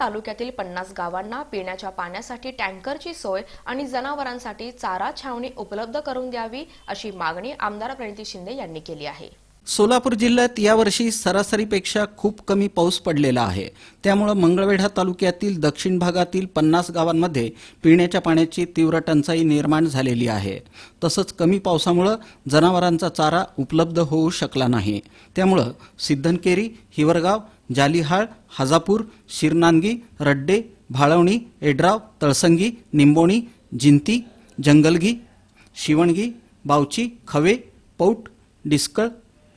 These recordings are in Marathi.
तालुक्यातील पन्नास गावांना पिण्याच्या पाण्यासाठी टँकरची सोय आणि जनावरांसाठी चारा छावणी उपलब्ध करून द्यावी अशी मागणी आमदार प्रणिती शिंदे यांनी केली आहे. सोलापूर जिल्ह्यात यावर्षी सरासरीपेक्षा खूप कमी पाऊस पडलेला आहे. त्यामुळं मंगळवेढा तालुक्यातील दक्षिण भागातील पन्नास गावांमध्ये पिण्याच्या पाण्याची तीव्र टंचाई निर्माण झालेली आहे. तसंच कमी पावसामुळं जनावरांचा चारा उपलब्ध होऊ शकला नाही. त्यामुळं सिद्धनकेरी हिवरगाव जालिहाळ हाजापूर शिरनांदगी रड्डे भाळवणी एड्राव तळसंगी निंबोणी जिंती जंगलगी शिवणगी बावची खवे पौट डिस्कळ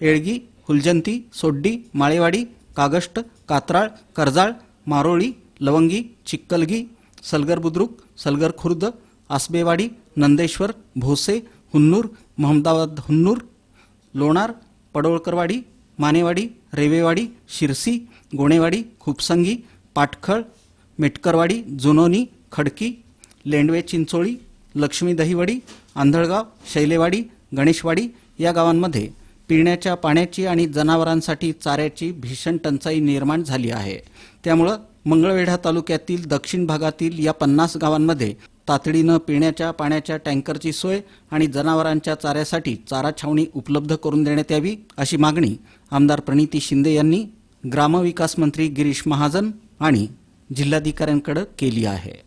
येळगी हुलजंती सोड्डी माळेवाडी कागष्ट कात्राळ कर्जाळ मारोळी लवंगी चिक्कलगी सलगर बुद्रुक सलगर खुर्द आसबेवाडी नंदेश्वर भोसे हुन्नूर महमदाबाद हुन्नूर लोणार पडोळकरवाडी मानेवाडी रेवेवाडी शिरसी गोणेवाडी खुपसंगी पाटखळ मेटकरवाडी जुनोनी खडकी लेंडवे चिंचोळी लक्ष्मी दहिवडी आंधळगाव शैलेवाडी गणेशवाडी या गावांमध्ये पिण्याच्या पाण्याची आणि जनावरांसाठी चाऱ्याची भीषण टंचाई निर्माण झाली आहे. त्यामुळं मंगळवेढा तालुक्यातील दक्षिण भागातील या पन्नास गावांमध्ये तातडीनं पिण्याच्या पाण्याच्या टँकरची सोय आणि जनावरांच्या चाऱ्यासाठी चारा छावणी उपलब्ध करून देण्यात यावी अशी मागणी आमदार प्रणिती शिंदे यांनी ग्रामविकास मंत्री गिरीश महाजन आणि जिल्हाधिकाऱ्यांकडे केली आहे.